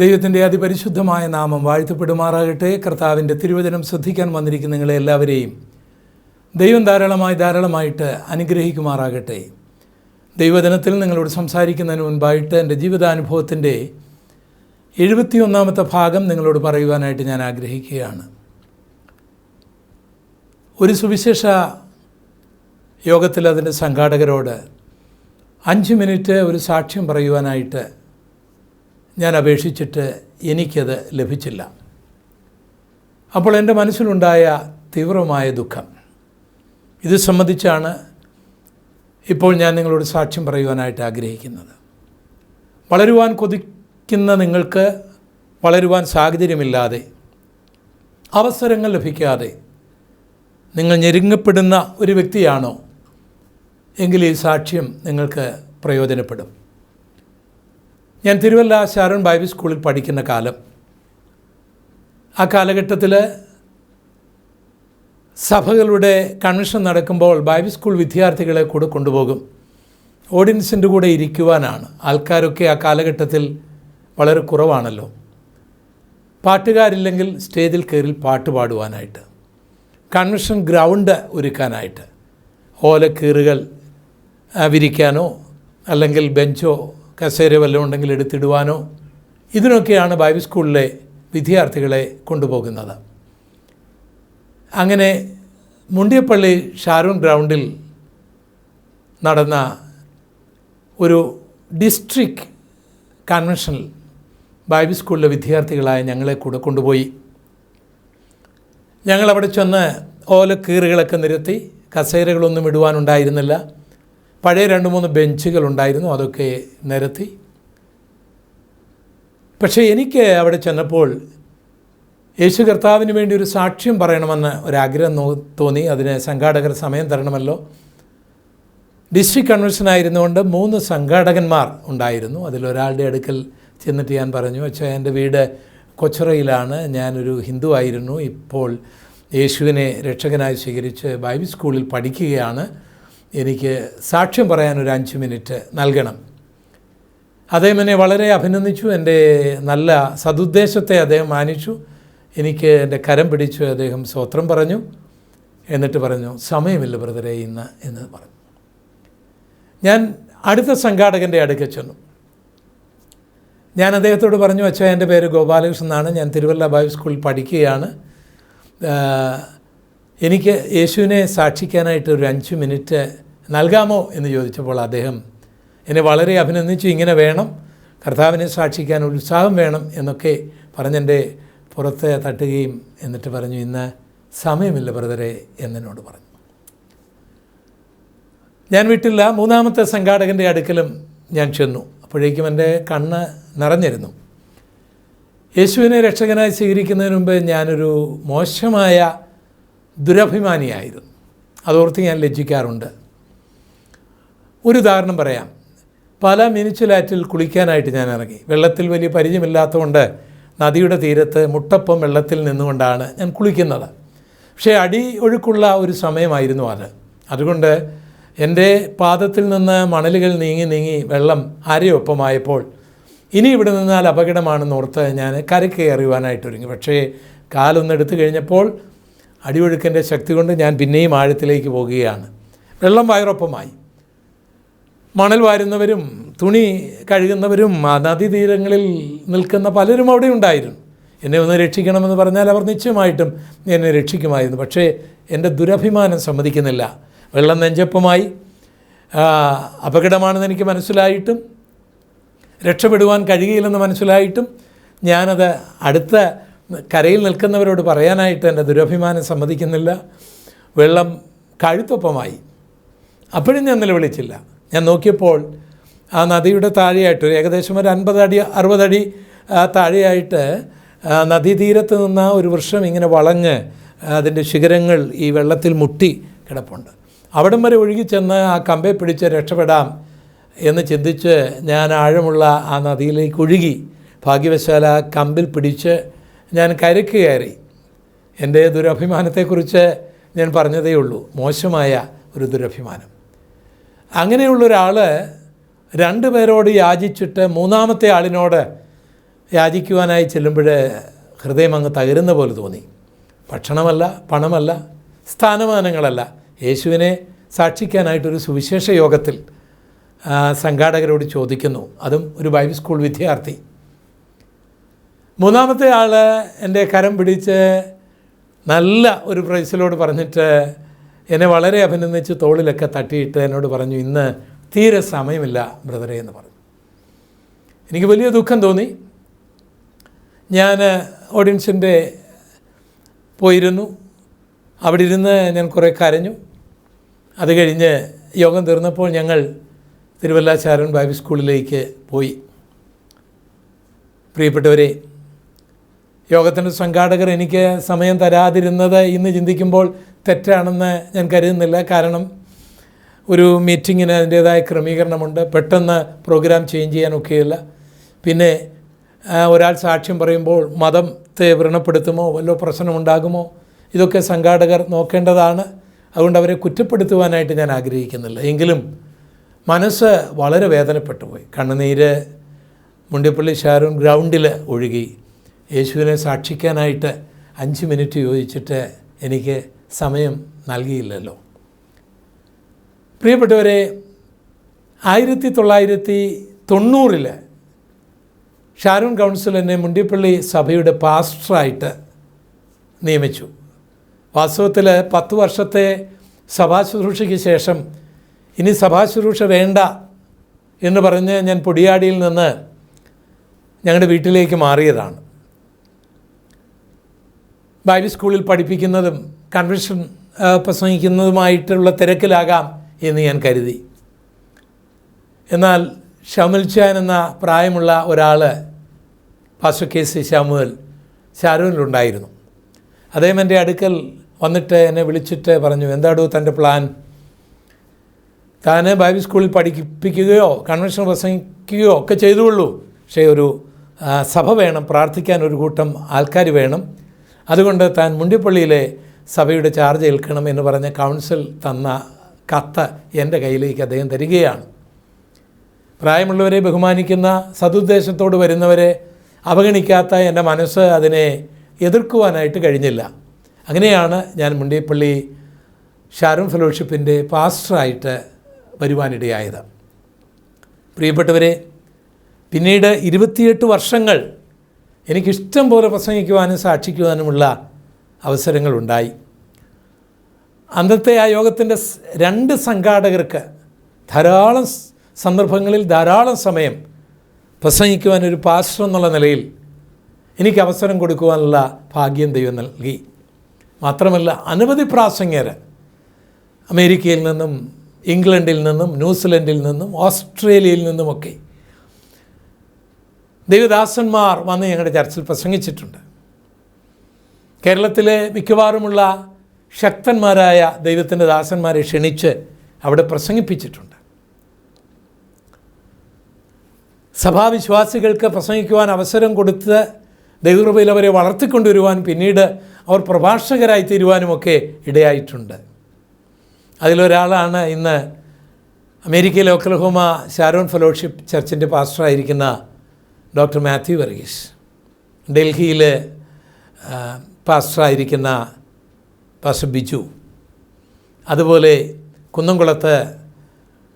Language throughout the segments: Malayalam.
ദൈവത്തിന്റെ അതിപരിശുദ്ധമായ നാമം വാഴ്ത്തപ്പെടുമാറാകട്ടെ. കർത്താവിന്റെ തിരുവചനം ശ്രദ്ധിക്കാൻ വന്നിരിക്കുന്ന നിങ്ങളെ എല്ലാവരെയും ദൈവം ധാരാളമായി ധാരാളമായിട്ട് അനുഗ്രഹിക്കുമാറാകട്ടെ. ദൈവദിനത്തിൽ നിങ്ങളോട് സംസാരിക്കുന്നതിന് മുൻപായിട്ട് എന്റെ ജീവിതാനുഭവത്തിന്റെ എഴുപത്തിയൊന്നാമത്തെ ഭാഗം നിങ്ങളോട് പറയുവാനായിട്ട് ഞാൻ ആഗ്രഹിക്കുകയാണ്. ഒരു സുവിശേഷ യോഗത്തിൽ അതിന്റെ സംഘാടകരോട് അഞ്ച് മിനിറ്റ് ഒരു സാക്ഷ്യം പറയുവാനായിട്ട് ഞാൻ അപേക്ഷിച്ചിട്ട് എനിക്കത് ലഭിച്ചില്ല. അപ്പോൾ എന്റെ മനസ്സിലുണ്ടായ തീവ്രമായ ദുഃഖം. ഇത് സംബന്ധിച്ചാണ് ഇപ്പോൾ ഞാൻ നിങ്ങളോട് സാക്ഷ്യം പറയുവാനായിട്ട് ആഗ്രഹിക്കുന്നത്. വളരുവാൻ കൊതിക്കുന്ന നിങ്ങൾക്ക് വളരുവാൻ സാഹചര്യമില്ലാതെ അവസരങ്ങൾ ലഭിക്കാതെ നിങ്ങൾ ഞെരുങ്ങപ്പെടുന്ന ഒരു വ്യക്തിയാണോ? എങ്കിൽ ഈ സാക്ഷ്യം നിങ്ങൾക്ക് പ്രയോജനപ്പെടും. ഞാൻ തിരുവല്ല ശാരൺ ബൈബിൾ സ്കൂളിൽ പഠിക്കുന്ന കാലം. ആ കാലഘട്ടത്തിൽ സഭകളുടെ കൺവെൻഷൻ നടക്കുമ്പോൾ ബൈബിൾ സ്കൂൾ വിദ്യാർത്ഥികളെ കൂടെ കൊണ്ടുപോകും. ഓഡിയൻസിന്റെ കൂടെ ഇരിക്കുവാനാണ്. ആൾക്കാരൊക്കെ ആ കാലഘട്ടത്തിൽ വളരെ കുറവാണല്ലോ. പാട്ടുകാരില്ലെങ്കിൽ സ്റ്റേജിൽ കയറി പാട്ട് പാടുവാനായിട്ട് കൺവെൻഷൻ ഗ്രൗണ്ട് ഒരുക്കാനായിട്ട് ഓലക്കീറുകൾ വിരിക്കാനോ അല്ലെങ്കിൽ ബെഞ്ചോ കസേര വല്ലതും ഉണ്ടെങ്കിൽ എടുത്തിടുവാനോ? ഇതിനൊക്കെയാണ് ബൈബിൾ സ്കൂളിലെ വിദ്യാർത്ഥികളെ കൊണ്ടുപോകുന്നത്. അങ്ങനെ മുണ്ടിയപ്പള്ളി ഷാരൂൺ ഗ്രൗണ്ടിൽ നടന്ന ഒരു ഡിസ്ട്രിക്ട് കൺവെൻഷനിൽ ബൈബിൾ സ്കൂളിലെ വിദ്യാർത്ഥികളായ ഞങ്ങളെ കൂടെ കൊണ്ടുപോയി. ഞങ്ങളവിടെ ചെന്ന് ഓല കീറുകളൊക്കെ നിരത്തി കസേരകളൊന്നും ഇടുവാനുണ്ടായിരുന്നില്ല. പഴയ രണ്ട് മൂന്ന് ബെഞ്ചുകൾ ഉണ്ടായിരുന്നു അതൊക്കെ നിരത്തി. പക്ഷേ എനിക്ക് അവിടെ ചെന്നപ്പോൾ യേശു കർത്താവിന് വേണ്ടി ഒരു സാക്ഷ്യം പറയണമെന്ന് ഒരാഗ്രഹം തോന്നി. അതിന് സംഘാടകർ സമയം തരണമല്ലോ. ഡിസ്ട്രിക്ട് കൺവെൻഷൻ ആയിരുന്നുകൊണ്ട് മൂന്ന് സംഘാടകന്മാർ ഉണ്ടായിരുന്നു. അതിലൊരാളുടെ അടുക്കൽ ചെന്നിട്ട് ഞാൻ പറഞ്ഞു അച്ഛാ എന്റെ വീട് കൊച്ചറയിലാണ്. ഞാനൊരു ഹിന്ദു ആയിരുന്നു. ഇപ്പോൾ യേശുവിനെ രക്ഷകനായി സ്വീകരിച്ച് ബൈബിൾ സ്കൂളിൽ പഠിക്കുകയാണ്. എനിക്ക് സാക്ഷ്യം പറയാൻ ഒരു അഞ്ച് മിനിറ്റ് നൽകണം. അദ്ദേഹം എന്നെ വളരെ അഭിനന്ദിച്ചു എന്റെ നല്ല സതുദ്ദേശത്തെ അദ്ദേഹം മാനിച്ചു എനിക്ക് എന്റെ കരം പിടിച്ചു അദ്ദേഹം സ്വത്രം പറഞ്ഞു എന്നിട്ട് പറഞ്ഞു സമയമില്ല ബ്രദറെ ഇന്ന് എന്ന് പറഞ്ഞു. ഞാൻ അടുത്ത സംഘാടകന്റെ അടുക്കൽ ചെന്നു. ഞാൻ അദ്ദേഹത്തോട് പറഞ്ഞു അച്ഛാ എന്റെ പേര് ഗോപാലകൃഷ്ണൻ എന്നാണ്. ഞാൻ തിരുവല്ല ബൈബിൾ സ്കൂളിൽ പഠിക്കുകയാണ്. എനിക്ക് യേശുവിനെ സാക്ഷിക്കാനായിട്ട് ഒരു അഞ്ച് മിനിറ്റ് നൽകാമോ എന്ന് ചോദിച്ചപ്പോൾ അദ്ദേഹം എന്നെ വളരെ അഭിനന്ദിച്ചു ഇങ്ങനെ വേണം കർത്താവിനെ സാക്ഷിക്കാൻ ഉത്സാഹം വേണം എന്നൊക്കെ പറഞ്ഞെന്റെ പുറത്ത് തട്ടുകയും എന്നിട്ട് പറഞ്ഞു ഇന്ന് സമയമില്ല ബ്രദറെ എന്നോട് പറഞ്ഞു. ഞാൻ വിട്ടില്ല മൂന്നാമത്തെ സംഘാടകന്റെ അടുക്കലും ഞാൻ ചെന്നു. അപ്പോഴേക്കും എന്റെ കണ്ണ് നിറഞ്ഞിരുന്നു. യേശുവിനെ രക്ഷകനായി സ്വീകരിക്കുന്നതിന് മുമ്പ് ഞാനൊരു മോശമായ ദുരഭിമാനിയായിരുന്നു. അതോർത്ത് ഞാൻ ലജ്ജിക്കാറുണ്ട്. ഒരു ഉദാഹരണം പറയാം. പല മിനിച്ചുലാറ്റിൽ കുളിക്കാനായിട്ട് ഞാൻ ഇറങ്ങി. വെള്ളത്തിൽ വലിയ പരിചയമില്ലാത്തതുകൊണ്ട് നദിയുടെ തീരത്ത് മുട്ടപ്പം വെള്ളത്തിൽ നിന്നുകൊണ്ടാണ് ഞാൻ കുളിക്കുന്നത്. പക്ഷേ അടി ഒഴുക്കുള്ള ഒരു സമയമായിരുന്നു അത്. അതുകൊണ്ട് എന്റെ പാദത്തിൽ നിന്ന് മണലുകൾ നീങ്ങി നീങ്ങി വെള്ളം അരയൊപ്പമായപ്പോൾ ഇനി ഇവിടെ നിന്നാൽ അപകടമാണെന്ന് ഓർത്ത് ഞാൻ കരയ്ക്ക് കയറുവാനായിട്ട് ഒരുങ്ങി പക്ഷേ കാലൊന്നെടുത്തു കഴിഞ്ഞപ്പോൾ അടിയൊഴുക്കിന്റെ ശക്തി കൊണ്ട് ഞാൻ പിന്നെയും ആഴത്തിലേക്ക് പോകുകയാണ്. വെള്ളം വയറൊപ്പമായി. മണൽ വാരുന്നവരും തുണി കഴുകുന്നവരും നദീതീരങ്ങളിൽ നിൽക്കുന്ന പലരും അവിടെ ഉണ്ടായിരുന്നു. എന്നെ ഒന്ന് രക്ഷിക്കണമെന്ന് പറഞ്ഞാൽ അവർ നിശ്ചയമായിട്ടും എന്നെ രക്ഷിക്കുമായിരുന്നു. പക്ഷേ എന്റെ ദുരഭിമാനം സമ്മതിക്കുന്നില്ല. വെള്ളം നെഞ്ചപ്പമായി. അപകടമാണെന്ന് എനിക്ക് മനസ്സിലായിട്ടും രക്ഷപ്പെടുവാൻ കഴിയുകയില്ലെന്ന് മനസ്സിലായിട്ടും ഞാനത് അടുത്ത കരയിൽ നിൽക്കുന്നവരോട് പറയാനായിട്ട് എന്റെ ദുരഭിമാനം സമ്മതിക്കുന്നില്ല. വെള്ളം കഴുത്തൊപ്പമായി. അപ്പോഴും ഞാൻ നിലവിളിച്ചില്ല ഞാൻ നോക്കിയപ്പോൾ ആ നദിയുടെ താഴെയായിട്ട് ഒരു ഏകദേശം ഒരു അൻപതടി അറുപതടി താഴെയായിട്ട് നദീതീരത്ത് നിന്ന ഒരു വൃക്ഷം ഇങ്ങനെ വളഞ്ഞ് അതിന്റെ ശിഖരങ്ങൾ ഈ വെള്ളത്തിൽ മുട്ടി കിടപ്പുണ്ട്. അവിടം വരെ ഒഴുകി ചെന്ന് ആ കമ്പെ പിടിച്ച് രക്ഷപ്പെടാം എന്ന് ചിന്തിച്ച് ഞാൻ ആഴമുള്ള ആ നദിയിലേക്ക് ഒഴുകി ഭാഗ്യവശാൽ ആ കമ്പിൽ പിടിച്ച് ഞാൻ കരക്ക് കയറി. എന്റെ ദുരഭിമാനത്തെക്കുറിച്ച് ഞാൻ പറഞ്ഞതേ ഉള്ളൂ. മോശമായ ഒരു ദുരഭിമാനം. അങ്ങനെയുള്ളൊരാൾ രണ്ട് പേരോട് യാചിച്ചിട്ട് മൂന്നാമത്തെ ആളിനോട് യാചിക്കുവാനായി ചെല്ലുമ്പോൾ ഹൃദയം അങ്ങ് തകരുന്ന പോലെ തോന്നി. ഭക്ഷണമല്ല പണമല്ല സ്ഥാനമാനങ്ങളല്ല. യേശുവിനെ സാക്ഷിക്കാനായിട്ടൊരു സുവിശേഷ യോഗത്തിൽ സംഘാടകരോട് ചോദിക്കുന്നു. അതും ഒരു ബൈബിൾ സ്കൂൾ വിദ്യാർത്ഥി. മൂന്നാമത്തെ ആൾ എന്റെ കരം പിടിച്ച് നല്ല ഒരു പ്രൈസിലോട് പറഞ്ഞിട്ട് എന്നെ വളരെ അഭിനന്ദിച്ച് തോളിലൊക്കെ തട്ടിയിട്ട് എന്നോട് പറഞ്ഞു ഇന്ന് തീരെ സമയമില്ല ബ്രദറെ എന്ന് പറഞ്ഞു. എനിക്ക് വലിയ ദുഃഖം തോന്നി. ഞാൻ ഓഡിയൻസിന്റെ പോയിരുന്നു. അവിടെ ഇരുന്ന് ഞാൻ കുറേ കരഞ്ഞു. അത് കഴിഞ്ഞ് യോഗം തീർന്നപ്പോൾ ഞങ്ങൾ തിരുവല്ല ചാരൻ ബൈബിൾ സ്കൂളിലേക്ക് പോയി. പ്രിയപ്പെട്ടവരെ യോഗത്തിന്റെ സംഘാടകർ എനിക്ക് സമയം തരാതിരുന്നത് ഇന്ന് ചിന്തിക്കുമ്പോൾ തെറ്റാണെന്ന് ഞാൻ കരുതുന്നില്ല. കാരണം ഒരു മീറ്റിങ്ങിന് അതിന്റേതായ ക്രമീകരണമുണ്ട്. പെട്ടെന്ന് പ്രോഗ്രാം ചേഞ്ച് ചെയ്യാനൊക്കെയില്ല പിന്നെ ഒരാൾ സാക്ഷ്യം പറയുമ്പോൾ മതത്തെ വ്രണപ്പെടുത്തുമോ? വല്ല പ്രശ്നമുണ്ടാകുമോ? ഇതൊക്കെ സംഘാടകർ നോക്കേണ്ടതാണ്. അതുകൊണ്ട് അവരെ കുറ്റപ്പെടുത്തുവാനായിട്ട് ഞാൻ ആഗ്രഹിക്കുന്നില്ല. എങ്കിലും മനസ്സ് വളരെ വേദനപ്പെട്ടു പോയി കണ്ണുനീര് മുണ്ടിപ്പള്ളി ഷാരൂൺ ഗ്രൗണ്ടിൽ ഒഴുകി. യേശുവിനെ സാക്ഷിക്കാനായിട്ട് അഞ്ച് മിനിറ്റ് ചോദിച്ചിട്ട് എനിക്ക് സമയം നൽകിയില്ലല്ലോ. പ്രിയപ്പെട്ടവരെ ആയിരത്തി തൊള്ളായിരത്തി തൊണ്ണൂറിൽ ഷാരൂൺ കൗൺസിൽ എന്നെ മുണ്ടിപ്പള്ളി സഭയുടെ പാസ്റ്ററായിട്ട് നിയമിച്ചു. വാസ്തവത്തിൽ പത്ത് വർഷത്തെ സഭാശുശ്രൂഷയ്ക്ക് ശേഷം ഇനി സഭാശുശ്രൂഷ വേണ്ട എന്ന് പറഞ്ഞ് ഞാൻ പൊടിയാടിയിൽ നിന്ന് ഞങ്ങളുടെ വീട്ടിലേക്ക് മാറിയതാണ്. ബൈബിൾ സ്കൂളിൽ പഠിപ്പിക്കുന്നതും കൺവെൻഷൻ പ്രസംഗിക്കുന്നതുമായിട്ടുള്ള തിരക്കിലാകാം എന്ന് ഞാൻ കരുതി. എന്നാൽ ഷമുൽ ചാൻ എന്ന പ്രായമുള്ള ഒരാൾ പാസ്റ്റർ കെ സി ശാമുവൽ ഷാരൂനിലുണ്ടായിരുന്നു അദ്ദേഹം എന്റെ അടുക്കൽ വന്നിട്ട് എന്നെ വിളിച്ചിട്ട് പറഞ്ഞു എന്താടോ തന്റെ പ്ലാൻ? താൻ ബൈബിൾ സ്കൂളിൽ പഠിപ്പിക്കുകയോ കൺവെൻഷൻ പ്രസംഗിക്കുകയോ ഒക്കെ ചെയ്തുകൊള്ളൂ. പക്ഷേ ഒരു സഭ വേണം പ്രാർത്ഥിക്കാൻ ഒരു കൂട്ടം ആൾക്കാർ വേണം. അതുകൊണ്ട് താൻ മുണ്ടിപ്പള്ളിയിലെ സഭയുടെ ചാർജ് ഏൽക്കണം എന്ന് പറഞ്ഞ കൗൺസിൽ തന്ന കത്ത് എന്റെ കയ്യിലേക്ക് അദ്ദേഹം തരികയാണ്. പ്രായമുള്ളവരെ ബഹുമാനിക്കുന്ന സതുദ്ദേശത്തോട് വരുന്നവരെ അവഗണിക്കാത്ത എന്റെ മനസ്സ് അതിനെ എതിർക്കുവാനായിട്ട് കഴിഞ്ഞില്ല. അങ്ങനെയാണ് ഞാൻ മുണ്ടിപ്പള്ളി ഷാരൂൺ ഫെലോഷിപ്പിന്റെ പാസ്റ്ററായിട്ട് വരുവാനിടയായത്. പ്രിയപ്പെട്ടവരെ പിന്നീട് ഇരുപത്തിയെട്ട് വർഷങ്ങൾ എനിക്കിഷ്ടം പോലെ പ്രസംഗിക്കുവാനും സാക്ഷിക്കുവാനുമുള്ള അവസരങ്ങളുണ്ടായി. അന്നത്തെ ആ യോഗത്തിന്റെ രണ്ട് സംഘാടകർക്ക് ധാരാളം സന്ദർഭങ്ങളിൽ ധാരാളം സമയം പ്രസംഗിക്കുവാൻ ഒരു പാസ്റ്റർ എന്നുള്ള നിലയിൽ എനിക്ക് അവസരം കൊടുക്കുവാനുള്ള ഭാഗ്യം ദൈവം നൽകി. മാത്രമല്ല അനവധി പ്രാസംഗർ അമേരിക്കയിൽ നിന്നും ഇംഗ്ലണ്ടിൽ നിന്നും ന്യൂസിലൻഡിൽ നിന്നും ഓസ്ട്രേലിയയിൽ നിന്നുമൊക്കെ ദൈവദാസന്മാർ വന്ന് ഞങ്ങളുടെ ചർച്ചിൽ പ്രസംഗിച്ചിട്ടുണ്ട്. കേരളത്തിലെ മിക്കവാറുമുള്ള ശക്തന്മാരായ ദൈവത്തിന്റെ ദാസന്മാരെ ക്ഷണിച്ച് അവിടെ പ്രസംഗിപ്പിച്ചിട്ടുണ്ട്. സഭാവിശ്വാസികൾക്ക് പ്രസംഗിക്കുവാൻ അവസരം കൊടുത്ത് ദൈവകൃപയിൽ അവരെ വളർത്തിക്കൊണ്ടുവരുവാൻ പിന്നീട് അവർ പ്രഭാഷകരായി തീരുവാനുമൊക്കെ ഇടയായിട്ടുണ്ട്. അതിലൊരാളാണ് ഇന്ന് അമേരിക്കയിലെ ഒക്ലഹോമ ഷാരോൺ ഫെലോഷിപ്പ് ചർച്ചിന്റെ പാസ്റ്ററായിരിക്കുന്ന ഡോക്ടർ മാത്യു വർഗീസ്. ഡൽഹിയിൽ പാസ്റ്ററായിരിക്കുന്ന പാസ്റ്റർ ബിജു. അതുപോലെ കുന്നംകുളത്ത്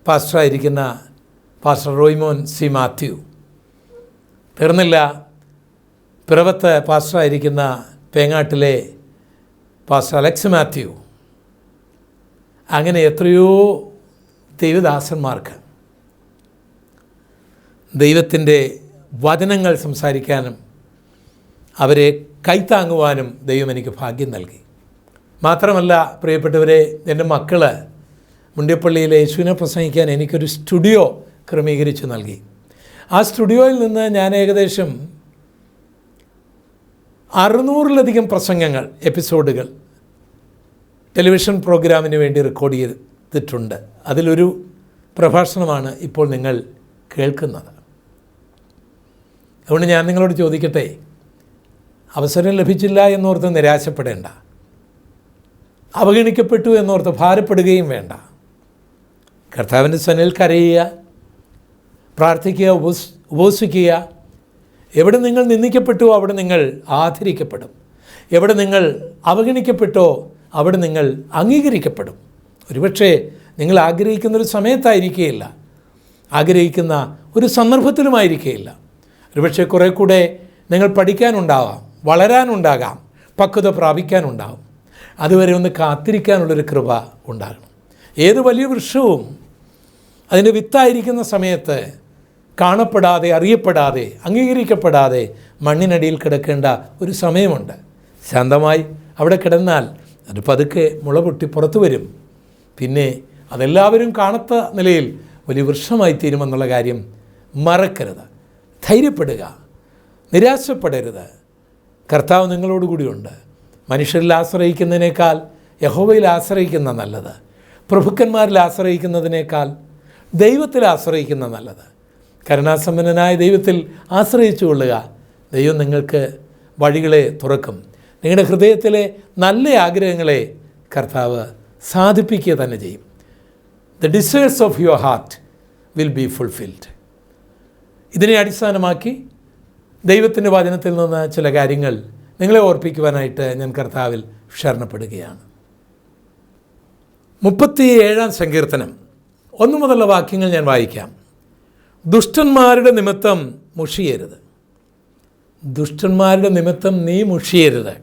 പാസ്റ്ററായിരിക്കുന്ന പാസ്റ്റർ റോയ്മോൻ സി മാത്യു. തീർന്നില്ല പിറവത്ത് പാസ്റ്ററായിരിക്കുന്ന പേങ്ങാട്ടിലെ പാസ്റ്റർ അലക്സ് മാത്യു. അങ്ങനെ എത്രയോ ദൈവദാസന്മാർക്ക് ദൈവത്തിന്റെ വചനങ്ങൾ സംസാരിക്കാനും അവരെ കൈത്താങ്ങുവാനും ദൈവം എനിക്ക് ഭാഗ്യം നൽകി. മാത്രമല്ല പ്രിയപ്പെട്ടവരെ എന്റെ മക്കൾ മുണ്ടിയപ്പള്ളിയിലെ യേശുവിനെ പ്രസംഗിക്കാൻ എനിക്കൊരു സ്റ്റുഡിയോ ക്രമീകരിച്ച് നൽകി. ആ സ്റ്റുഡിയോയിൽ നിന്ന് ഞാൻ ഏകദേശം അറുന്നൂറിലധികം പ്രസംഗങ്ങൾ എപ്പിസോഡുകൾ ടെലിവിഷൻ പ്രോഗ്രാമിന് വേണ്ടി റെക്കോർഡ് ചെയ്തിട്ടുണ്ട്. അതിലൊരു പ്രഭാഷണമാണ് ഇപ്പോൾ നിങ്ങൾ കേൾക്കുന്നത്. അതുകൊണ്ട് ഞാൻ നിങ്ങളോട് ചോദിക്കട്ടെ അവസരം ലഭിച്ചില്ല എന്നോർത്ത് നിരാശപ്പെടേണ്ട അവഗണിക്കപ്പെട്ടു എന്നോർത്ത് ഭാരപ്പെടുകയും വേണ്ട. കർത്താവിന്റെ സനിൽ കരയുക പ്രാർത്ഥിക്കുക ഉപസ് ഉപവസിക്കുക എവിടെ നിങ്ങൾ നിന്ദിക്കപ്പെട്ടുവോ അവിടെ നിങ്ങൾ ആദരിക്കപ്പെടും. എവിടെ നിങ്ങൾ അവഗണിക്കപ്പെട്ടോ അവിടെ നിങ്ങൾ അംഗീകരിക്കപ്പെടും. ഒരുപക്ഷെ നിങ്ങൾ ആഗ്രഹിക്കുന്ന ഒരു സമയത്തായിരിക്കുകയില്ല ആഗ്രഹിക്കുന്ന ഒരു സന്ദർഭത്തിലുമായിരിക്കുകയില്ല ഒരുപക്ഷെ കുറേ കൂടെ നിങ്ങൾ പഠിക്കാനുണ്ടാവാം വളരാനുണ്ടാകാം പക്വത പ്രാപിക്കാനുണ്ടാവും. അതുവരെ ഒന്ന് കാത്തിരിക്കാനുള്ളൊരു കൃപ ഉണ്ടാകണം. ഏത് വലിയ വൃക്ഷവും അതിന്റെ വിത്തായിരിക്കുന്ന സമയത്ത് കാണപ്പെടാതെ അറിയപ്പെടാതെ അംഗീകരിക്കപ്പെടാതെ മണ്ണിനടിയിൽ കിടക്കേണ്ട ഒരു സമയമുണ്ട്. ശാന്തമായി അവിടെ കിടന്നാൽ അത് പതുക്കെ മുള പൊട്ടി പുറത്തു വരും. പിന്നെ അതെല്ലാവരും കാണത്ത നിലയിൽ വലിയ വൃക്ഷമായി തീരുമെന്നുള്ള കാര്യം മറക്കരുത്. ധൈര്യപ്പെടുക. നിരാശപ്പെടരുത്. കർത്താവ് നിങ്ങളോട് കൂടിയുണ്ട് മനുഷ്യരിൽ ആശ്രയിക്കുന്നതിനേക്കാൾ യഹോവയിൽ ആശ്രയിക്കുന്ന നല്ലത്. പ്രഭുക്കന്മാരിൽ ആശ്രയിക്കുന്നതിനേക്കാൾ ദൈവത്തിൽ ആശ്രയിക്കുന്ന നല്ലത്. കരുണാസമ്പന്നനായ ദൈവത്തിൽ ആശ്രയിച്ചു കൊള്ളുക. ദൈവം നിങ്ങൾക്ക് വഴികളെ തുറക്കും. നിങ്ങളുടെ ഹൃദയത്തിലെ നല്ല ആഗ്രഹങ്ങളെ കർത്താവ് സാധിപ്പിക്കുക തന്നെ ചെയ്യും. The desires of your heart will be fulfilled ഇതിനെ അടിസ്ഥാനമാക്കി ദൈവത്തിന്റെ വചനത്തിൽ നിന്ന് ചില കാര്യങ്ങൾ നിങ്ങളെ ഓർപ്പിക്കുവാനായിട്ട് ഞാൻ കർത്താവിൽ ശരണപ്പെടുകയാണ് മുപ്പത്തി ഏഴാം സങ്കീർത്തനം. ഒന്നു മുതലുള്ള വാക്യങ്ങൾ ഞാൻ വായിക്കാം. ദുഷ്ടന്മാരുടെ നിമിത്തം മുഷിയരുത്. ദുഷ്ടന്മാരുടെ നിമിത്തം നീ മുഷിയരുത്.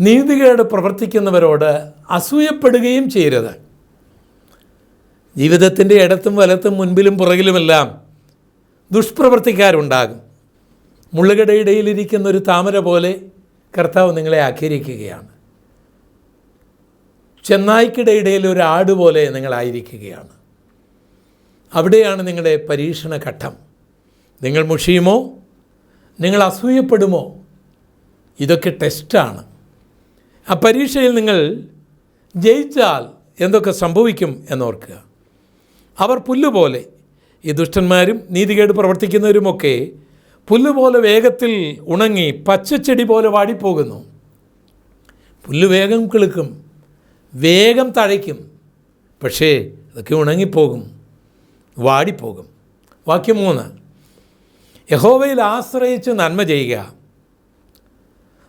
നീതികേട് പ്രവർത്തിക്കുന്നവരോട് അസൂയപ്പെടുകയും ചെയ്യരുത്. ജീവിതത്തിന്റെ ഇടത്തും വലത്തും മുൻപിലും പുറകിലുമെല്ലാം ദുഷ്പ്രവർത്തിക്കാരുണ്ടാകും. മുള്ളുകടയിടയിലിരിക്കുന്ന ഒരു താമര പോലെ കർത്താവ് നിങ്ങളെ ആക്കിയിരിക്കുകയാണ്. ചെന്നായ്ക്കിടയിടയിൽ ഒരു ആട് പോലെ നിങ്ങളായിരിക്കുകയാണ്. അവിടെയാണ് നിങ്ങളുടെ പരീക്ഷണ ഘട്ടം നിങ്ങൾ മുഷിയുമോ? നിങ്ങൾ അസൂയപ്പെടുമോ? ഇതൊക്കെ ടെസ്റ്റാണ്. ആ പരീക്ഷയിൽ നിങ്ങൾ ജയിച്ചാൽ എന്തൊക്കെ സംഭവിക്കും എന്നോർക്കുക. അവർ പുല്ലുപോലെ ഈ ദുഷ്ടന്മാരും നീതികേട് പ്രവർത്തിക്കുന്നവരുമൊക്കെ പുല്ലുപോലെ വേഗത്തിൽ ഉണങ്ങി പച്ചച്ചെടി പോലെ വാടിപ്പോകുന്നു. പുല്ല് വേഗം കിളുക്കും വേഗം തഴയ്ക്കും പക്ഷേ അതൊക്കെ ഉണങ്ങിപ്പോകും വാടിപ്പോകും. വാക്യം മൂന്ന്. യഹോവയിൽ ആശ്രയിച്ച് നന്മ ചെയ്യുക.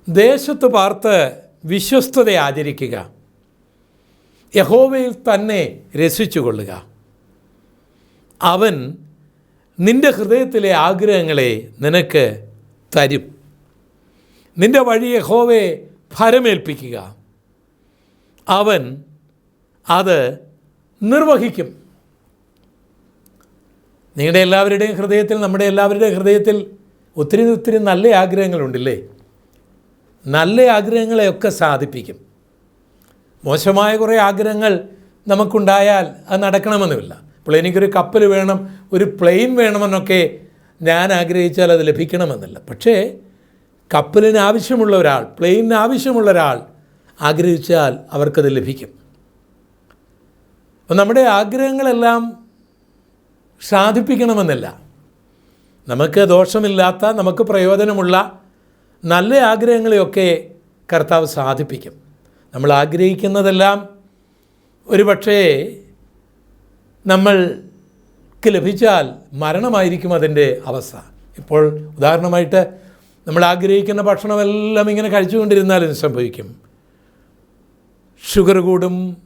ദേശത്ത് പാർത്ത് വിശ്വസ്തത ആചരിക്കുക. യഹോവയിൽ തന്നെ രസിച്ചു കൊള്ളുക അവൻ നിന്റെ ഹൃദയത്തിലെ ആഗ്രഹങ്ങളെ നിനക്ക് തരും. നിന്റെ വഴിയെ ഹോവെ ഫലമേൽപ്പിക്കുക അവൻ അത് നിർവഹിക്കും. നിങ്ങളുടെ എല്ലാവരുടെയും ഹൃദയത്തിൽ നമ്മുടെ എല്ലാവരുടെയും ഹൃദയത്തിൽ ഒത്തിരി ഒത്തിരി നല്ല ആഗ്രഹങ്ങളുണ്ടല്ലേ? നല്ല ആഗ്രഹങ്ങളെയൊക്കെ സാധിപ്പിക്കും. മോശമായ കുറേ ആഗ്രഹങ്ങൾ നമുക്കുണ്ടായാൽ അത് നടക്കണമെന്നുമില്ല. ഇപ്പോൾ എനിക്കൊരു കപ്പൽ വേണം ഒരു പ്ലെയിൻ വേണമെന്നൊക്കെ ഞാൻ ആഗ്രഹിച്ചാൽ അത് ലഭിക്കണമെന്നില്ല. പക്ഷേ കപ്പലിന് ആവശ്യമുള്ള ഒരാൾ പ്ലെയിനിന് ആവശ്യമുള്ള ഒരാൾ ആഗ്രഹിച്ചാൽ അവർക്കത് ലഭിക്കും. അപ്പം നമ്മുടെ ആഗ്രഹങ്ങളെല്ലാം സാധിപ്പിക്കണമെന്നില്ല. നമുക്ക് ദോഷമില്ലാത്ത നമുക്ക് പ്രയോജനമുള്ള നല്ല ആഗ്രഹങ്ങളെയൊക്കെ കർത്താവ് സാധിപ്പിക്കും. നമ്മൾ ആഗ്രഹിക്കുന്നതെല്ലാം ഒരു പക്ഷേ നമ്മൾക്ക് ലഭിച്ചാൽ മരണമായിരിക്കും അതിന്റെ അവസ്ഥ. ഇപ്പോൾ ഉദാഹരണമായിട്ട് നമ്മൾ ആഗ്രഹിക്കുന്ന ഭക്ഷണമെല്ലാം ഇങ്ങനെ കഴിച്ചുകൊണ്ടിരുന്നാൽ ഇത് സംഭവിക്കും. ഷുഗർ കൂടും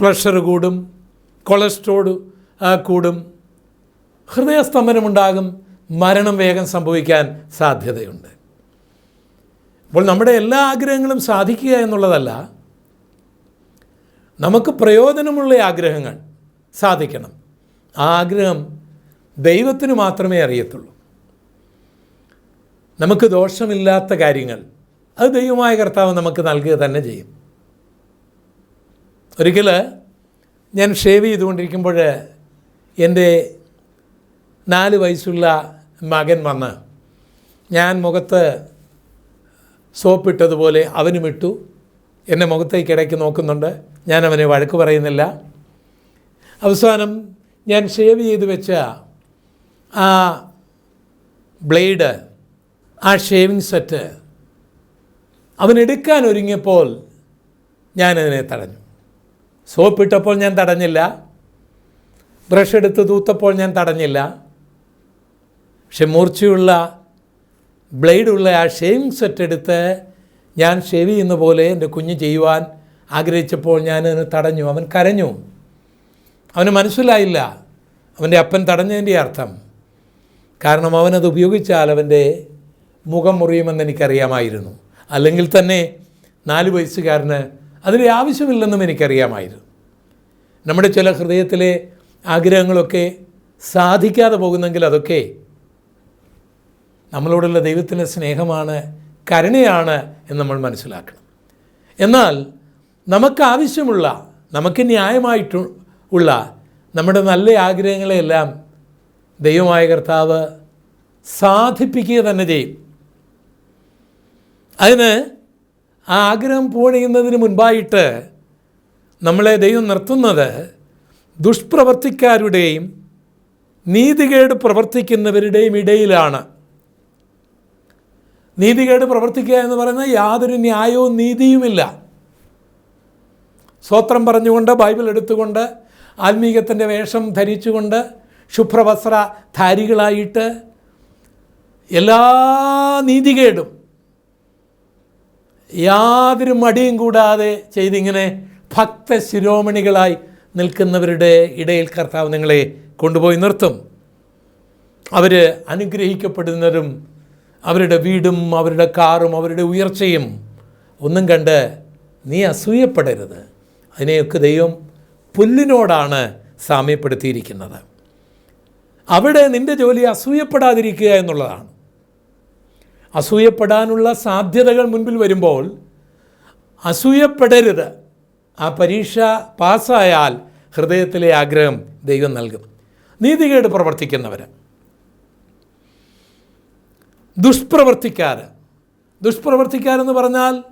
പ്രഷർ കൂടും കൊളസ്ട്രോൾ കൂടും. ഹൃദയസ്തംഭനമുണ്ടാകും മരണം വേഗം സംഭവിക്കാൻ സാധ്യതയുണ്ട്. അപ്പോൾ നമ്മുടെ എല്ലാ ആഗ്രഹങ്ങളും സാധിക്കുക എന്നുള്ളതല്ല നമുക്ക് പ്രയോജനമുള്ള ആഗ്രഹങ്ങൾ സാധിക്കണം. ആ ആഗ്രഹം ദൈവത്തിന് മാത്രമേ അറിയത്തുള്ളൂ. നമുക്ക് ദോഷമില്ലാത്ത കാര്യങ്ങൾ അത് ദൈവമായ കർത്താവ് നമുക്ക് നൽകുക തന്നെ ചെയ്യും. ഒരിക്കൽ ഞാൻ ഷേവ് ചെയ്തുകൊണ്ടിരിക്കുമ്പോൾ എന്റെ നാല് വയസ്സുള്ള മകൻ വന്ന് ഞാൻ മുഖത്ത് സോപ്പിട്ടതുപോലെ അവനും ഇട്ടു എന്റെ മുഖത്തേക്ക് ഇടയ്ക്ക് നോക്കുന്നുണ്ട്. ഞാൻ അവനെ വഴക്ക് പറയുന്നില്ല. അവസാനം ഞാൻ ഷേവ് ചെയ്ത് വെച്ച ആ ബ്ലേഡ് ആ ഷേവിങ് സെറ്റ് അവനെടുക്കാൻ ഒരുങ്ങിയപ്പോൾ ഞാനതിനെ തടഞ്ഞു. സോപ്പിട്ടപ്പോൾ ഞാൻ തടഞ്ഞില്ല. ബ്രഷ് എടുത്ത് തൂത്തപ്പോൾ ഞാൻ തടഞ്ഞില്ല. പക്ഷെ മൂർച്ചയുള്ള ബ്ലേഡുള്ള ആ ഷേവിങ് സെറ്റ് എടുത്ത് ഞാൻ ഷേവ് ചെയ്യുന്ന പോലെ എന്റെ കുഞ്ഞ് ചെയ്യുവാൻ ആഗ്രഹിച്ചപ്പോൾ ഞാനതിന് തടഞ്ഞു. അവൻ കരഞ്ഞു. അവന് മനസ്സിലായില്ല. അവന്റെ അപ്പൻ തടഞ്ഞതിന്റെ അർത്ഥം. കാരണം അവനത് ഉപയോഗിച്ചാൽ അവന്റെ മുഖം മുറിയുമെന്ന് എനിക്കറിയാമായിരുന്നു. അല്ലെങ്കിൽ തന്നെ നാല് വയസ്സുകാരന് അതിന്റെ ആവശ്യമില്ലെന്നും എനിക്കറിയാമായിരുന്നു. നമ്മുടെ ചില ഹൃദയത്തിലെ ആഗ്രഹങ്ങളൊക്കെ സാധിക്കാതെ പോകുന്നെങ്കിൽ അതൊക്കെ നമ്മളോടുള്ള ദൈവത്തിന്റെ സ്നേഹമാണ് കരുണയാണ് എന്ന് നമ്മൾ മനസ്സിലാക്കണം. എന്നാൽ നമുക്കാവശ്യമുള്ള നമുക്ക് ന്യായമായിട്ട് ഉള്ള നമ്മുടെ നല്ല ആഗ്രഹങ്ങളെയെല്ലാം ദൈവമായ കർത്താവ് സാധിപ്പിക്കുക തന്നെ ചെയ്യും. അതിന് ആ ആഗ്രഹം പൂണിയുന്നതിന് മുൻപായിട്ട് നമ്മളെ ദൈവം നിർത്തുന്നത് ദുഷ്പ്രവർത്തിക്കാരുടെയും നീതികേട് പ്രവർത്തിക്കുന്നവരുടെയും ഇടയിലാണ്. നീതികേട് പ്രവർത്തിക്കുക എന്ന് പറയുന്നത് യാതൊരു ന്യായവും നീതിയുമില്ല. സ്വത്രം പറഞ്ഞുകൊണ്ട് ബൈബിൾ എടുത്തുകൊണ്ട് ആത്മീകത്തിന്റെ വേഷം ധരിച്ചുകൊണ്ട് ശുഭ്രവസ്ത്ര ധാരികളായിട്ട് എല്ലാ നീതികേടും യാതൊരു മടിയും കൂടാതെ ചെയ്തിങ്ങനെ ഭക്ത ശിരോമണികളായി നിൽക്കുന്നവരുടെ ഇടയിൽ കർത്താവ് നിങ്ങളെ കൊണ്ടുപോയി നിർത്തും. അവർ അനുഗ്രഹിക്കപ്പെടുന്നവരും അവരുടെ വീടും അവരുടെ കാറും അവരുടെ ഉയർച്ചയും ഒന്നും കണ്ട് നീ അസൂയപ്പെടരുത്. അതിനെയൊക്കെ ദൈവം പുല്ലിനോടാണ് സാമ്യപ്പെടുത്തിയിരിക്കുന്നത്. അവിടെ നിന്റെ ജോലി അസൂയപ്പെടാതിരിക്കുക എന്നുള്ളതാണ്. അസൂയപ്പെടാനുള്ള സാധ്യതകൾ മുൻപിൽ വരുമ്പോൾ അസൂയപ്പെടരുത്. ആ പരീക്ഷ പാസ്സായാൽ ഹൃദയത്തിലെ ആഗ്രഹം ദൈവം നൽകും. നീതികേട് പ്രവർത്തിക്കുന്നവർ ദുഷ്പ്രവർത്തിക്കാർ ദുഷ്പ്രവർത്തിക്കാരെന്ന് പറഞ്ഞാൽ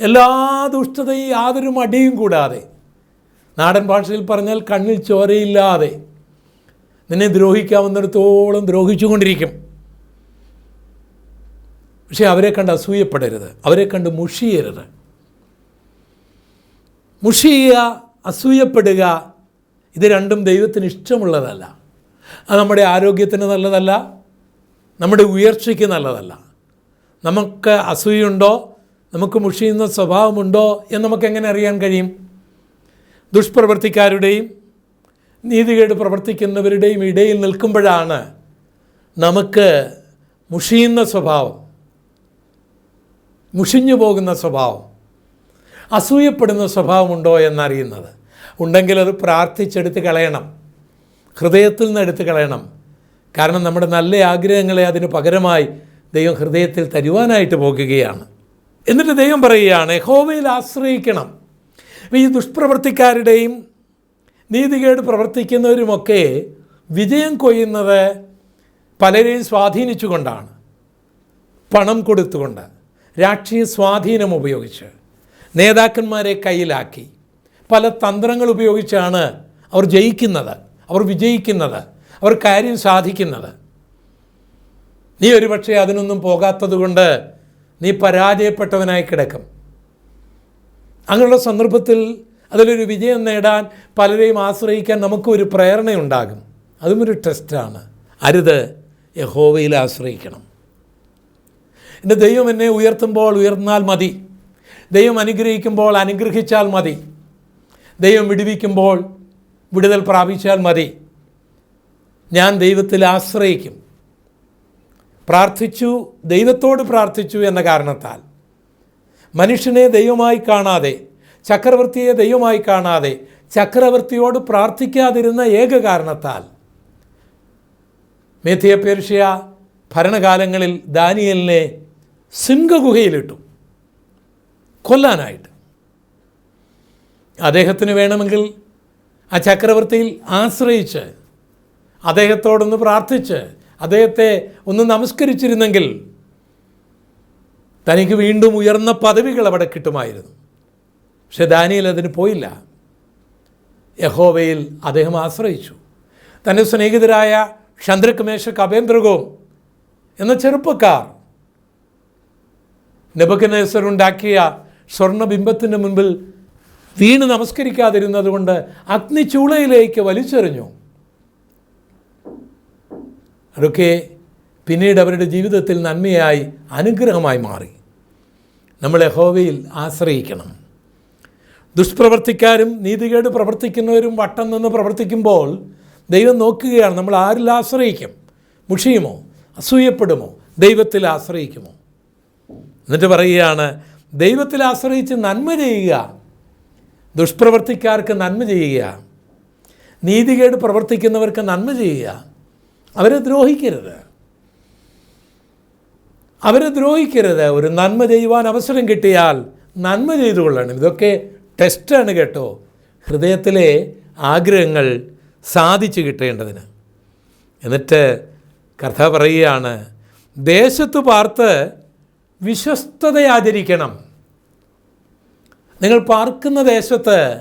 എല്ലാ ദുഷ്ടതയും യാതൊരു മടിയും കൂടാതെ നാടൻ ഭാഷയിൽ പറഞ്ഞാൽ കണ്ണിൽ ചോരയില്ലാതെ നിന്നെ ദ്രോഹിക്കാവുന്നിടത്തോളം ദ്രോഹിച്ചുകൊണ്ടിരിക്കും. പക്ഷേ അവരെ കണ്ട് അസൂയപ്പെടരുത്. അവരെ കണ്ട് മുഷിയരുത്. മുഷിയുക അസൂയപ്പെടുക ഇത് രണ്ടും ദൈവത്തിന് ഇഷ്ടമുള്ളതല്ല. അത് നമ്മുടെ ആരോഗ്യത്തിന് നല്ലതല്ല. നമ്മുടെ ഉയർച്ചയ്ക്ക് നല്ലതല്ല. നമുക്ക് അസൂയുണ്ടോ? നമുക്ക് മുഷിയുന്ന സ്വഭാവമുണ്ടോ? എന്ന് നമുക്ക് എങ്ങനെ അറിയാൻ കഴിയും? ദുഷ്പ്രവർത്തിക്കാരുടെയും നീതികേട് പ്രവർത്തിക്കുന്നവരുടെയും ഇടയിൽ നിൽക്കുമ്പോഴാണ് നമുക്ക് മുഷിയുന്ന സ്വഭാവം മുഷിഞ്ഞു പോകുന്ന സ്വഭാവം അസൂയപ്പെടുന്ന സ്വഭാവമുണ്ടോ എന്നറിയുന്നത്. ഉണ്ടെങ്കിൽ അത് പ്രാർത്ഥിച്ചെടുത്ത് കളയണം ഹൃദയത്തിൽ നിന്ന് എടുത്ത് കളയണം. കാരണം നമ്മുടെ നല്ല ആഗ്രഹങ്ങളെ അതിന് പകരമായി ദൈവം ഹൃദയത്തിൽ തരുവാനായിട്ട് പോകുകയാണ്. എന്നിട്ട് ദൈവം പറയുകയാണ് ഹോവയിൽ ആശ്രയിക്കണം. ഈ ദുഷ്പ്രവർത്തിക്കാരുടെയും നീതികേട് പ്രവർത്തിക്കുന്നവരുമൊക്കെ വിജയം കൊയ്യുന്നത് പലരെയും സ്വാധീനിച്ചുകൊണ്ടാണ്. പണം കൊടുത്തുകൊണ്ട് രാഷ്ട്രീയ സ്വാധീനം ഉപയോഗിച്ച് നേതാക്കന്മാരെ കയ്യിലാക്കി പല തന്ത്രങ്ങൾ ഉപയോഗിച്ചാണ് അവർ ജയിക്കുന്നത് അവർ വിജയിക്കുന്നത് അവർ കാര്യം സാധിക്കുന്നത്. നീ ഒരുപക്ഷെ അതിനൊന്നും പോകാത്തത് കൊണ്ട് നീ പരാജയപ്പെട്ടവനായി കിടക്കും. അങ്ങനെയുള്ള സന്ദർഭത്തിൽ അതിലൊരു വിജയം നേടാൻ പലരെയും ആശ്രയിക്കാൻ നമുക്കൊരു പ്രേരണയുണ്ടാകും. അതും ഒരു ടെസ്റ്റാണ് അരുത് യഹോവയിൽ ആശ്രയിക്കണം. എന്റെ ദൈവം എന്നെ ഉയർത്തുമ്പോൾ ഉയർന്നാൽ മതി. ദൈവം അനുഗ്രഹിക്കുമ്പോൾ അനുഗ്രഹിച്ചാൽ മതി. ദൈവം വിടുവിക്കുമ്പോൾ വിടുതൽ പ്രാപിച്ചാൽ മതി. ഞാൻ ദൈവത്തിൽ ആശ്രയിക്കും. പ്രാർത്ഥിച്ചു ദൈവത്തോട് പ്രാർത്ഥിച്ചു എന്ന കാരണത്താൽ. മനുഷ്യനെ ദൈവമായി കാണാതെ ചക്രവർത്തിയെ ദൈവമായി കാണാതെ ചക്രവർത്തിയോട് പ്രാർത്ഥിക്കാതിരുന്ന ഏക കാരണത്താൽ. മേധിയ പേർഷ്യ ഭരണകാലങ്ങളിൽ ദാനിയലിനെ സിംഹഗുഹയിലിട്ടു കൊല്ലാനായിട്ട്. അദ്ദേഹത്തിന് വേണമെങ്കിൽ ആ ചക്രവർത്തിയിൽ ആശ്രയിച്ച് അദ്ദേഹത്തോടൊന്ന് പ്രാർത്ഥിച്ച് അദ്ദേഹത്തെ ഒന്ന് നമസ്കരിച്ചിരുന്നെങ്കിൽ തനിക്ക് വീണ്ടും ഉയർന്ന പദവികൾ അവിടെ കിട്ടുമായിരുന്നു. പക്ഷെ ദാനിയൽ അതിന് പോയില്ല. യഹോവയിൽ അദ്ദേഹം ആശ്രയിച്ചു. തന്റെ സ്നേഹിതരായ ചന്ദ്രക് മേശക് എന്ന ചെറുപ്പക്കാർ നെബക്കനേസർ ഉണ്ടാക്കിയ സ്വർണബിംബത്തിന്റെ മുൻപിൽ വീണ് നമസ്കരിക്കാതിരുന്നത് കൊണ്ട് അഗ്നിച്ചൂളയിലേക്ക് വലിച്ചെറിഞ്ഞു. അതൊക്കെ പിന്നീട് അവരുടെ ജീവിതത്തിൽ നന്മയായി അനുഗ്രഹമായി മാറി. നമ്മൾ യഹോവയിൽ ആശ്രയിക്കണം. ദുഷ്പ്രവർത്തിക്കാരും നീതികേട് പ്രവർത്തിക്കുന്നവരും വട്ടം നിന്ന് പ്രവർത്തിക്കുമ്പോൾ ദൈവം നോക്കുകയാണ് നമ്മൾ ആരിൽ ആശ്രയിക്കും? മുഷിയുമോ? അസൂയപ്പെടുമോ? ദൈവത്തിൽ ആശ്രയിക്കുമോ? എന്നിട്ട് പറയുകയാണ് ദൈവത്തിൽ ആശ്രയിച്ച് നന്മ ചെയ്യുക. ദുഷ്പ്രവർത്തിക്കാർക്ക് നന്മ ചെയ്യുക. നീതികേട് പ്രവർത്തിക്കുന്നവർക്ക് നന്മ ചെയ്യുക. അവരെ ദ്രോഹിക്കരുത്. അവരെ ദ്രോഹിക്കരുത്. ഒരു നന്മ ചെയ്യുവാൻ അവസരം കിട്ടിയാൽ നന്മ ചെയ്തു കൊള്ളണം. ഇതൊക്കെ ടെസ്റ്റാണ് കേട്ടോ. ഹൃദയത്തിലെ ആഗ്രഹങ്ങൾ സാധിച്ചു കിട്ടേണ്ടതിന്. എന്നിട്ട് കഥ പറയുകയാണ് ദേശത്ത് പാർത്ത് വിശ്വസ്തത ആചരിക്കണം. നിങ്ങൾ പാർക്കുന്ന ദേശത്ത്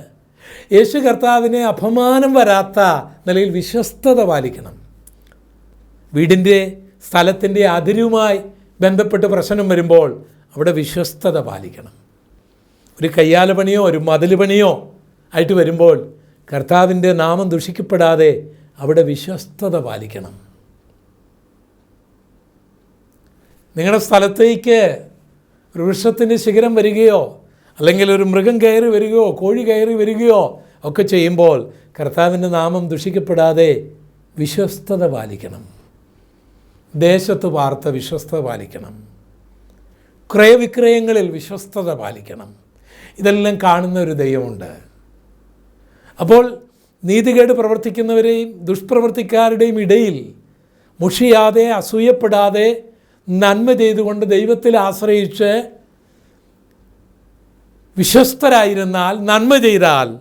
യേശു കർത്താവിനെ അപമാനം വരാത്ത നിലയിൽ വിശ്വസ്തത പാലിക്കണം. വീടിന്റെ സ്ഥലത്തിന്റെ അതിരുമായി ബന്ധപ്പെട്ട് പ്രശ്നം വരുമ്പോൾ അവിടെ വിശ്വസ്തത പാലിക്കണം. ഒരു കയ്യാല പണിയോ ഒരു മതിൽ പണിയോ ആയിട്ട് വരുമ്പോൾ കർത്താവിന്റെ നാമം ദുഷിക്കപ്പെടാതെ അവിടെ വിശ്വസ്തത പാലിക്കണം. നിങ്ങളുടെ സ്ഥലത്തേക്ക് വൃക്ഷത്തിന്റെ ശിഖരം വരികയോ അല്ലെങ്കിൽ ഒരു മൃഗം കയറി വരികയോ കോഴി കയറി വരികയോ ഒക്കെ ചെയ്യുമ്പോൾ കർത്താവിന്റെ നാമം ദുഷിക്കപ്പെടാതെ വിശ്വസ്തത പാലിക്കണം. ദേശത്ത് വാർത്ത വിശ്വസ്തത പാലിക്കണം. ക്രയവിക്രയങ്ങളിൽ വിശ്വസ്തത പാലിക്കണം. ഇതെല്ലാം കാണുന്ന ഒരു ദൈവമുണ്ട്. അപ്പോൾ നീതികേട് പ്രവർത്തിക്കുന്നവരെയും ദുഷ്പ്രവർത്തിക്കാരുടെയും ഇടയിൽ മുഷിയാതെ അസൂയപ്പെടാതെ നന്മ ചെയ്തുകൊണ്ട് ദൈവത്തിൽ ആശ്രയിച്ച് വിശ്വസ്തരായിരുന്നാൽ നന്മ ചെയ്താൽ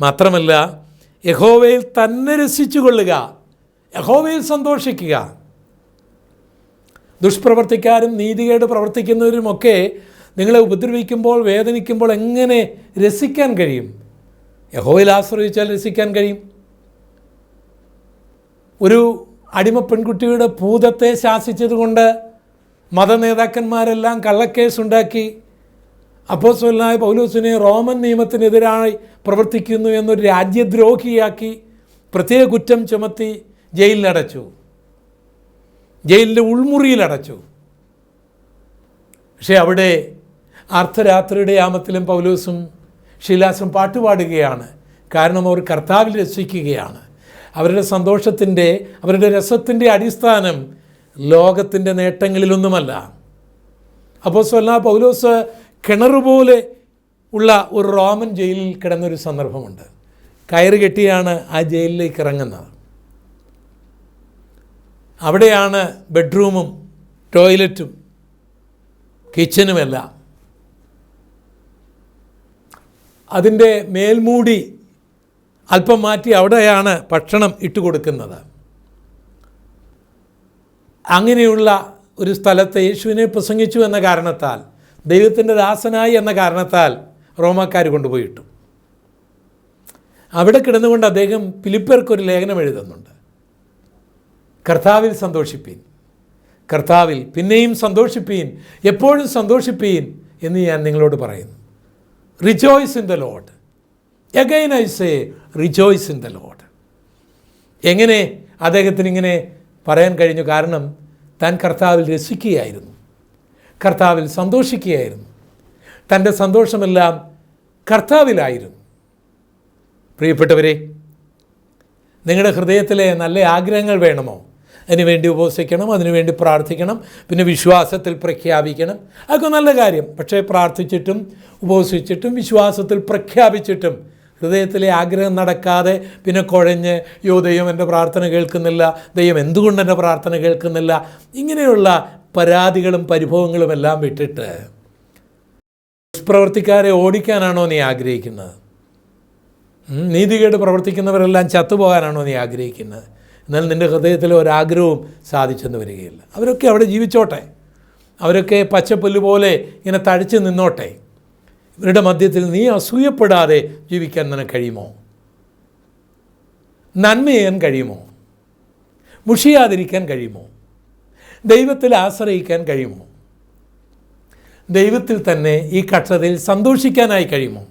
മാത്രമല്ല യഹോവയിൽ തന്നെ രസിച്ചു കൊള്ളുക യഹോവയിൽ സന്തോഷിക്കുക. ദുഷ്പ്രവർത്തിക്കാരും നീതികേട് പ്രവർത്തിക്കുന്നവരുമൊക്കെ നിങ്ങളെ ഉപദ്രവിക്കുമ്പോൾ വേദനിക്കുമ്പോൾ എങ്ങനെ രസിക്കാൻ കഴിയും? യഹോയിൽ ആശ്രയിച്ചാൽ രസിക്കാൻ കഴിയും. ഒരു അടിമ പെൺകുട്ടിയുടെ ഭൂതത്തെ ശാസിച്ചതുകൊണ്ട് മതനേതാക്കന്മാരെല്ലാം കള്ളക്കേസുണ്ടാക്കി. അപ്പോസ്വലായ പൗലോസിനെ റോമൻ നിയമത്തിനെതിരായി പ്രവർത്തിക്കുന്നു എന്നൊരു രാജ്യദ്രോഹിയാക്കി പ്രത്യേക കുറ്റം ചുമത്തി ജയിലിലടച്ചു. ജയിലിന്റെ ഉൾമുറിയിലടച്ചു. പക്ഷേ അവിടെ അർദ്ധരാത്രിയുടെ യാമത്തിലും പൗലോസും ഷീലാസും പാട്ടുപാടുകയാണ്. കാരണം അവർ കർത്താവിൽ രസിക്കുകയാണ്. അവരുടെ സന്തോഷത്തിന്റെ അവരുടെ രസത്തിന്റെ അടിസ്ഥാനം ലോകത്തിന്റെ നേട്ടങ്ങളിലൊന്നുമല്ല. അപ്പോൾ സ്വല്ല പൗലോസ് കിണറുപോലെ ഉള്ള ഒരു റോമൻ ജയിലിൽ കിടന്നൊരു സന്ദർഭമുണ്ട്. കയറ് കെട്ടിയാണ് ആ ജയിലിലേക്ക് ഇറങ്ങുന്നത്. അവിടെയാണ് ബെഡ്റൂമും ടോയ്ലറ്റും കിച്ചനുമെല്ലാം അതിന്റെ മേൽമൂടി അല്പം മാറ്റി അവിടെയാണ് ഭക്ഷണം ഇട്ട് കൊടുക്കുന്നത്. അങ്ങനെയുള്ള ഒരു സ്ഥലത്ത് യേശുവിനെ പ്രസംഗിച്ചു എന്ന കാരണത്താൽ ദൈവത്തിന്റെ ദാസനായി എന്ന കാരണത്താൽ റോമാക്കാർ കൊണ്ടുപോയിട്ടു. അവിടെ കിടന്നുകൊണ്ട് അദ്ദേഹം ഫിലിപ്പർക്കൊരു ലേഖനം എഴുതുന്നുണ്ട്. കർത്താവിൽ സന്തോഷിപ്പീൻ. കർത്താവിൽ പിന്നെയും സന്തോഷിപ്പീൻ. എപ്പോഴും സന്തോഷിപ്പീൻ എന്ന് ഞാൻ നിങ്ങളോട് പറയുന്നു. Rejoice in the lord again I say rejoice in the lord എങ്ങനെ അദ്ദേഹത്തിന് ഇങ്ങനെ പറയാൻ കഴിഞ്ഞു? കാരണം താൻ കർത്താവിൽ രസിക്കുകയായിരുന്നു. കർത്താവിൽ സന്തോഷിക്കുകയായിരുന്നു. തന്റെ സന്തോഷമെല്ലാം കർത്താവിലായിരുന്നു. പ്രിയപ്പെട്ടവരെ നിങ്ങളുടെ ഹൃദയത്തിലെ നല്ല ആഗ്രഹങ്ങൾ വേണമോ? അതിനുവേണ്ടി ഉപവസിക്കണം അതിനുവേണ്ടി പ്രാർത്ഥിക്കണം പിന്നെ വിശ്വാസത്തിൽ പ്രഖ്യാപിക്കണം. അതൊക്കെ നല്ല കാര്യം. പക്ഷേ പ്രാർത്ഥിച്ചിട്ടും ഉപവസിച്ചിട്ടും വിശ്വാസത്തിൽ പ്രഖ്യാപിച്ചിട്ടും ഹൃദയത്തിലെ ആഗ്രഹം നടക്കാതെ പിന്നെ കുഴഞ്ഞ് യോ ദൈവം എന്റെ പ്രാർത്ഥന കേൾക്കുന്നില്ല ദൈവം എന്തുകൊണ്ട് എന്റെ പ്രാർത്ഥന കേൾക്കുന്നില്ല? ഇങ്ങനെയുള്ള പരാതികളും പരിഭവങ്ങളും എല്ലാം വിട്ടിട്ട് ദുഷ്പ്രവർത്തിക്കാരെ ഓടിക്കാനാണോ നീ ആഗ്രഹിക്കുന്നത്? നീതികേട് പ്രവർത്തിക്കുന്നവരെല്ലാം ചത്തുപോകാനാണോ നീ ആഗ്രഹിക്കുന്നത്? എന്നാൽ നിന്റെ ഹൃദയത്തിൽ ഒരാഗ്രഹവും സാധിച്ചെന്ന് വരികയില്ല. അവരൊക്കെ അവിടെ ജീവിച്ചോട്ടെ. അവരൊക്കെ പച്ചപ്പുല്ല് പോലെ ഇങ്ങനെ തഴച്ച് നിന്നോട്ടെ. ഇവരുടെ മധ്യത്തിൽ നീ അസൂയപ്പെടാതെ ജീവിക്കാൻ നിനക്ക് കഴിയുമോ? നന്മ ചെയ്യാൻ കഴിയുമോ? മുഷിയാതിരിക്കാൻ കഴിയുമോ? ദൈവത്തിൽ ആശ്രയിക്കാൻ കഴിയുമോ? ദൈവത്തിൽ തന്നെ ഈ കക്ഷതയിൽ സന്തോഷിക്കാനായി കഴിയുമോ?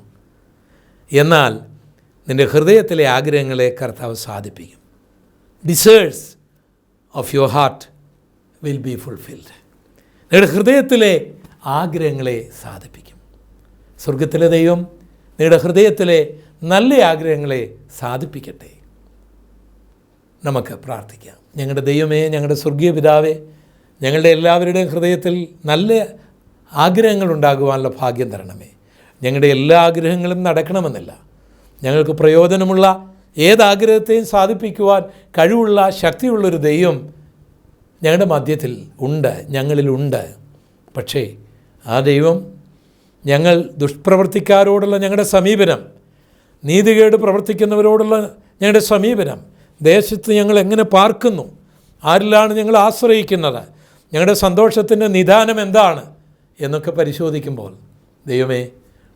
എന്നാൽ നിന്റെ ഹൃദയത്തിലെ ആഗ്രഹങ്ങളെ കർത്താവ് സാധിപ്പിക്കും. Desires of your heart will be fulfilled നിങ്ങളുടെ ഹൃദയത്തിലെ ആഗ്രഹങ്ങളെ സാധിപ്പിക്കും. സ്വർഗത്തിലെ ദൈവം നിങ്ങളുടെ ഹൃദയത്തിലെ നല്ല ആഗ്രഹങ്ങളെ സാധിപ്പിക്കട്ടെ. നമുക്ക് പ്രാർത്ഥിക്കാം. ഞങ്ങളുടെ ദൈവമേ ഞങ്ങളുടെ സ്വർഗീയ പിതാവേ ഞങ്ങളുടെ എല്ലാവരുടെയും ഹൃദയത്തിൽ നല്ല ആഗ്രഹങ്ങൾ ഉണ്ടാകുവാനുള്ള ഭാഗ്യം തരണമേ. ഞങ്ങളുടെ എല്ലാ ആഗ്രഹങ്ങളും നടക്കണമെന്നില്ല. ഞങ്ങൾക്ക് പ്രയോജനമുള്ള ഏതാഗ്രഹത്തെയും സാധിപ്പിക്കുവാൻ കഴിവുള്ള ശക്തിയുള്ളൊരു ദൈവം ഞങ്ങളുടെ മധ്യത്തിൽ ഉണ്ട് ഞങ്ങളിലുണ്ട്. പക്ഷേ ആ ദൈവം ഞങ്ങൾ ദുഷ്പ്രവർത്തിക്കാരോടുള്ള ഞങ്ങളുടെ സമീപനം നീതികേട് പ്രവർത്തിക്കുന്നവരോടുള്ള ഞങ്ങളുടെ സമീപനം ദേശത്ത് ഞങ്ങൾ എങ്ങനെ പാർക്കുന്നു ആരിലാണ് ഞങ്ങൾ ആശ്രയിക്കുന്നത് ഞങ്ങളുടെ സന്തോഷത്തിന്റെ നിദാനം എന്താണ് എന്നൊക്കെ പരിശോധിക്കുമ്പോൾ ദൈവമേ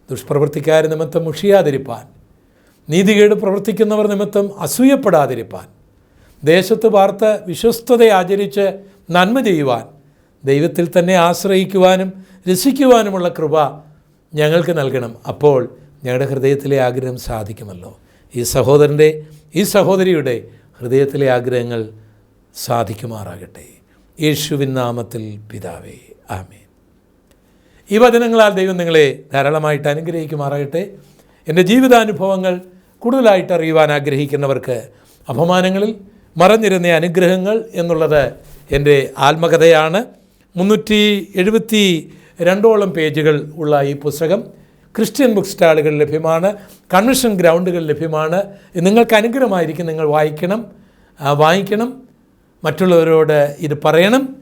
ദുഷ്പ്രവർത്തിക്കാർ നിമിത്തം മുഷിയാതിരിപ്പാൻ നീതികേട് പ്രവർത്തിക്കുന്നവർ നിമിത്തം അസൂയപ്പെടാതിരിപ്പാൻ ദേശത്ത് പാർത്ത് വിശ്വസ്തത ആചരിച്ച് നന്മ ചെയ്യുവാൻ ദൈവത്തിൽ തന്നെ ആശ്രയിക്കുവാനും രസിക്കുവാനുമുള്ള കൃപ ഞങ്ങൾക്ക് നൽകണം. അപ്പോൾ ഞങ്ങളുടെ ഹൃദയത്തിലെ ആഗ്രഹം സാധിക്കുമല്ലോ. ഈ സഹോദരന്റെ ഈ സഹോദരിയുടെ ഹൃദയത്തിലെ ആഗ്രഹങ്ങൾ സാധിക്കുമാറാകട്ടെ. യേശുവിൻ നാമത്തിൽ പിതാവേ ആമേ ഈ വചനങ്ങളാൽ ദൈവം നിങ്ങളെ ധാരാളമായിട്ട് അനുഗ്രഹിക്കുമാറാകട്ടെ. എന്റെ ജീവിതാനുഭവങ്ങൾ കൂടുതലായിട്ട് അറിയുവാൻ ആഗ്രഹിക്കുന്നവർക്ക് അപമാനങ്ങളിൽ മറഞ്ഞിരുന്ന അനുഗ്രഹങ്ങൾ എന്നുള്ളത് എന്റെ ആത്മകഥയാണ്. മുന്നൂറ്റി എഴുപത്തി രണ്ടോളം പേജുകൾ ഉള്ള ഈ പുസ്തകം ക്രിസ്ത്യൻ ബുക്ക് സ്റ്റാളുകൾ ലഭ്യമാണ് കൺവെൻഷൻ ഗ്രൗണ്ടുകൾ ലഭ്യമാണ്. നിങ്ങൾക്ക് അനുഗ്രഹമായിരിക്കും നിങ്ങൾ വായിക്കണം വായിക്കണം. മറ്റുള്ളവരോട് ഇത് പറയണം.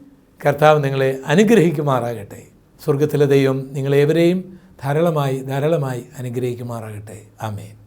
കർത്താവ് നിങ്ങളെ അനുഗ്രഹിക്കുമാറാകട്ടെ. സ്വർഗത്തിലെ ദൈവം നിങ്ങളേവരെയും ധാരാളമായി ധാരാളമായി അനുഗ്രഹിക്കുമാറാകട്ടെ. ആമേൻ.